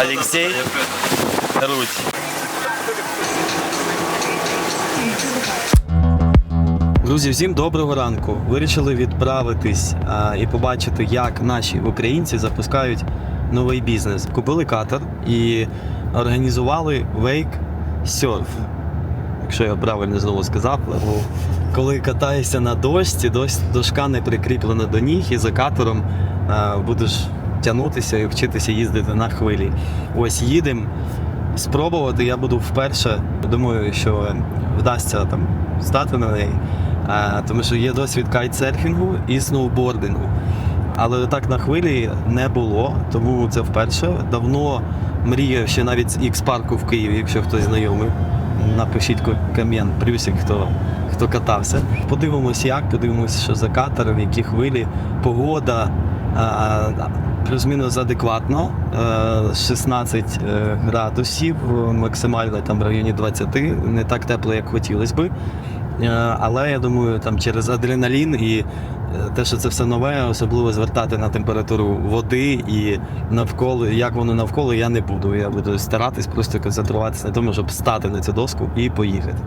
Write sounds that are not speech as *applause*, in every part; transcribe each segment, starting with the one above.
Алексей Руть. Друзі, всім доброго ранку. Вирішили відправитись а, і побачити, як наші українці запускають новий бізнес. Купили катер і організували вейк серф. Якщо я правильно знову сказав, бо коли катаєшся на дошці, дошка не прикріплена до ніг, і за катером а, будеш тягнутися і вчитися їздити на хвилі. Ось їдемо. Спробувати я буду вперше. Думаю, що вдасться там стати на неї. А, тому що є досвід кайтсерфінгу і сноубордингу. Але так на хвилі не було, тому це вперше. Давно мріяв ще навіть з X-парку в Києві, якщо хтось знайомий. Напишіть комент, плюсик, хто, хто катався. Подивимось, як, подивимось, що за катером, які хвилі, погода. а, Плюс-мінус адекватно, е, 16 е, градусів, максимально там в районі 20, не так тепло, як хотілося би. Е, Але я думаю, там через адреналін і е, те, що це все нове, особливо звертати на температуру води і навколо, як воно навколо, я не буду. Я буду старатись просто концентруватися на тому, щоб стати на цю доску і поїхати.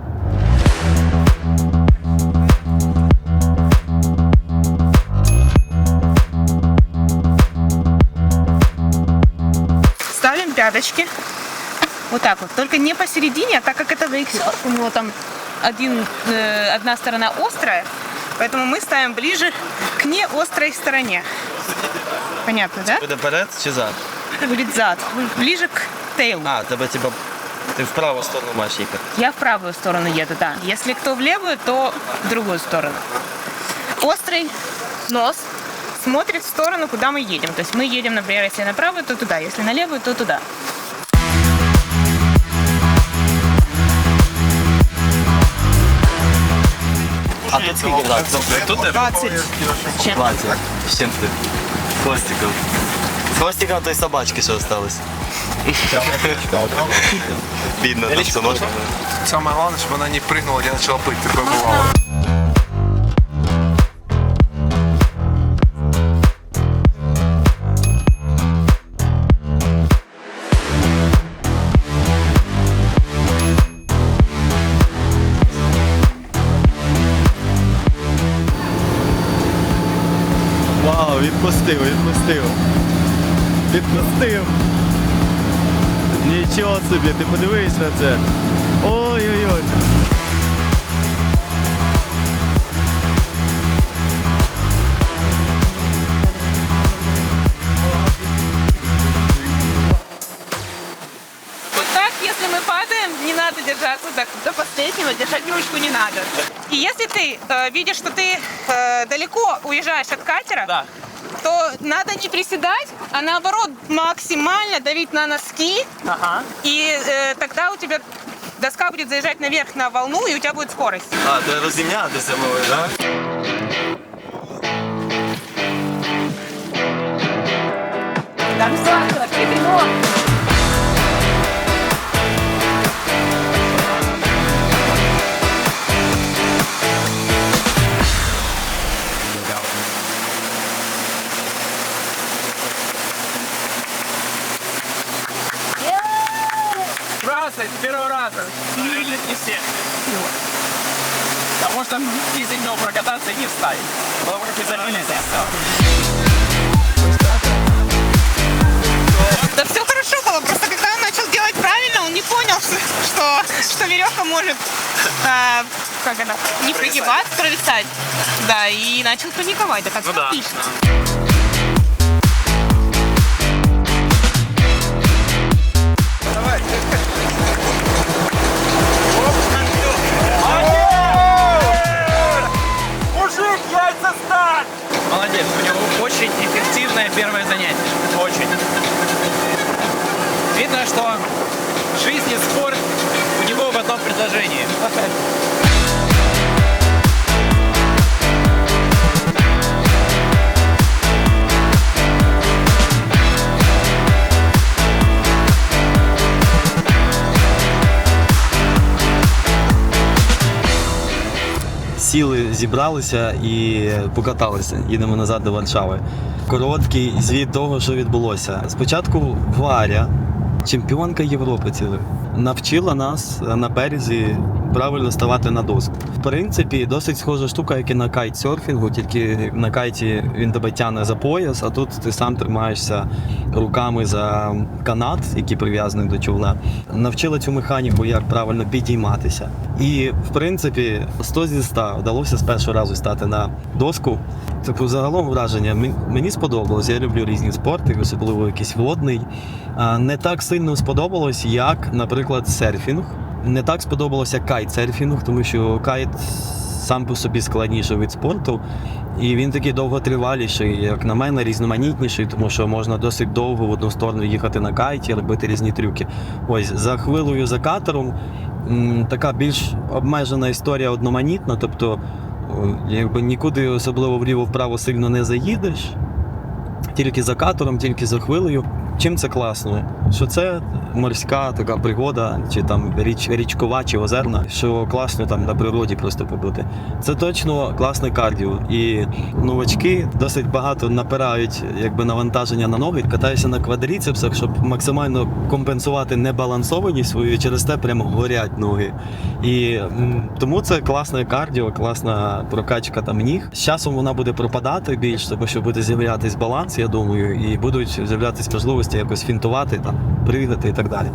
Пяточки. Вот так вот. Только не посередине, а так как это вейксерф, у него там один, э, одна сторона острая, поэтому мы ставим ближе к неострой стороне. Понятно, да? Буде перед чи зад? Будет зад. Ближе к тейлу. А, тебе типа ти в праву сторону маєш їхати. Я в правую сторону еду, да. Если кто в левую, то в другую сторону. Острый нос смотрит в сторону, куда мы едем. То есть мы едем, например, если на правую, то туда, если на левую, то туда. А тут скільки градусів? Тут 20. Чем? 20. З чим ти? З хвостиком. З хвостиком той собачки, що осталось. Бідно, там все можна. Самое главное, чтобы она не прыгнула, не начала пыть. Такое бывало. відпустив, відпустив. Відпустив. Нічого собі, ти подивись на це. Ой-ой-ой. Вот так, если мы падаем, не надо держаться так до последнего, держать ручку не надо. И если ты э, видишь, что ты э, далеко уезжаешь от катера, То надо не приседать, а наоборот максимально давить на носки, и э, тогда у тебя доска будет заезжать наверх на волну, и у тебя будет скорость. А, треба розімнятися мовою, так? Там завтра, перемог. Красный, с первого раза. Выглядит не все. Потому что дизель днем прокататься и не вставить. Потому как из-за нельзя. Да все хорошо было, просто когда он начал делать правильно, он не понял, *laughs* что, что, что веревка может э, как это, не прогибаться, провисать. Да, и начал паниковать. Да как Ну да. отлично. Мужик, Сіли, зібралися і покаталися. Їдемо назад до Варшави. Короткий звіт того, що відбулося. Спочатку Варя чемпіонка Європи цілих. Навчила нас на березі правильно ставати на доску. В принципі, досить схожа штука, як і на кайтсерфінгу, тільки на кайті він тебе тягне за пояс, а тут ти сам тримаєшся руками за канат, який прив'язаний до човна. Навчила цю механіку, як правильно підійматися. І в принципі, 100 зі 100 вдалося з першого разу стати на доску. Типу, загалом враження мені сподобалось. Я люблю різні спорти, особливо якийсь водний. Не так сильно сподобалось, як, наприклад, серфінг. Не так сподобалося кайт-серфінг, тому що кайт сам по собі складніший від спорту. І він такий довготриваліший, як на мене, різноманітніший, тому що можна досить довго в одну сторону їхати на кайті, робити різні трюки. Ось за хвилою за катером така більш обмежена історія одноманітна, тобто якби нікуди особливо вліво-вправо сильно не заїдеш. Тільки за катером, тільки за хвилею. Чим це класно? Що це морська така пригода, чи там річ, річкова, чи озерна, що класно там на природі просто побути. Це точно класне кардіо. І новачки досить багато напирають якби навантаження на ноги, катаються на квадріцепсах, щоб максимально компенсувати небалансованість свою, і через те прямо горять ноги. І тому це класне кардіо, класна прокачка там ніг. З часом вона буде пропадати більш, тому що буде з'являтись баланс, я думаю, і будуть з'являтись можливості якось фінтувати, там, пригати і так далі.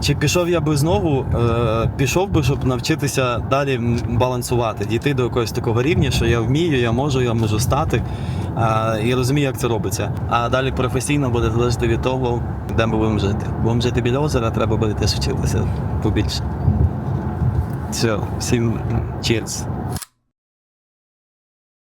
Чи пішов я би знову? Е, пішов би, щоб навчитися далі балансувати, дійти до якогось такого рівня, що я вмію, я можу, я можу стати і розумію, як це робиться. А далі професійно буде залежати від того, де ми будемо жити. Будемо жити біля озера, треба буде теж вчитися побільше. Все, всім cheers.